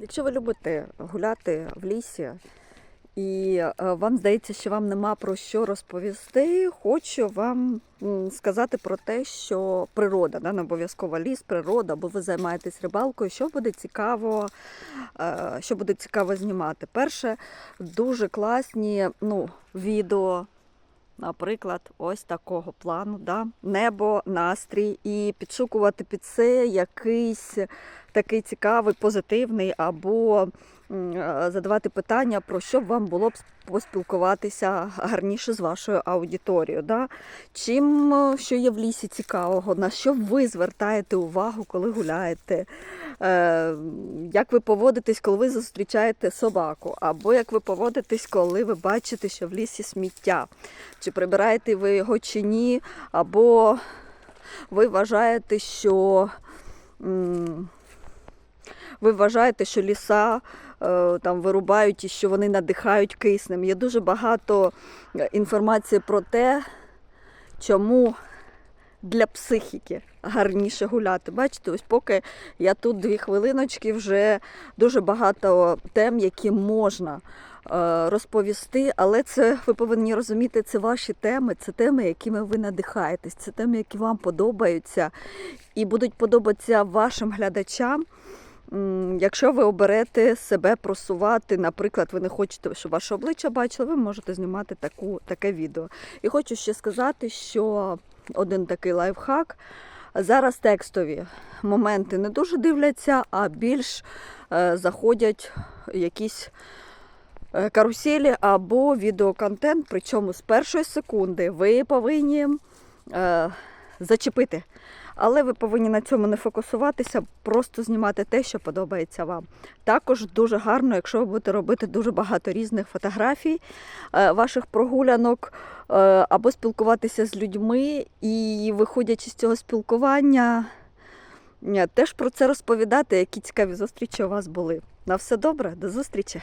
Якщо ви любите гуляти в лісі і е, вам здається, що вам нема про що розповісти, хочу вам сказати про те, що природа, да, не обов'язково ліс, природа, бо ви займаєтесь рибалкою, що буде цікаво, е, що буде цікаво знімати. Перше, дуже класні ну, відео. Наприклад, ось такого плану, да? небо, настрій, і підшукувати під це якийсь такий цікавий, позитивний, або е, задавати питання, про що б вам було б поспілкуватися гарніше з вашою аудиторією. Да? Чим е, що є в лісі цікавого, на що ви звертаєте увагу, коли гуляєте, як ви поводитесь, коли ви зустрічаєте собаку, або як ви поводитесь, коли ви бачите, що в лісі сміття, чи прибираєте ви його чи ні, або ви вважаєте, що. ви вважаєте, що ліса е, там вирубають і що вони надихають киснем. Є дуже багато е, інформації про те, чому для психіки гарніше гуляти. Бачите, ось поки я тут дві хвилиночки, вже дуже багато тем, які можна е, розповісти, але це ви повинні розуміти, це ваші теми, це теми, якими ви надихаєтесь, це теми, які вам подобаються і будуть подобатися вашим глядачам. Якщо ви оберете себе просувати, наприклад, ви не хочете, щоб ваше обличчя бачили, ви можете знімати таку, таке відео. І хочу ще сказати, що один такий лайфхак. Зараз текстові моменти не дуже дивляться, а більш е, заходять якісь е, каруселі або відеоконтент. Причому з першої секунди ви повинні е, зачепити. Але ви повинні на цьому не фокусуватися, просто знімати те, що подобається вам. Також дуже гарно, якщо ви будете робити дуже багато різних фотографій е, ваших прогулянок е, або спілкуватися з людьми, і виходячи з цього спілкування, е, теж про це розповідати, які цікаві зустрічі у вас були. На все добре, до зустрічі!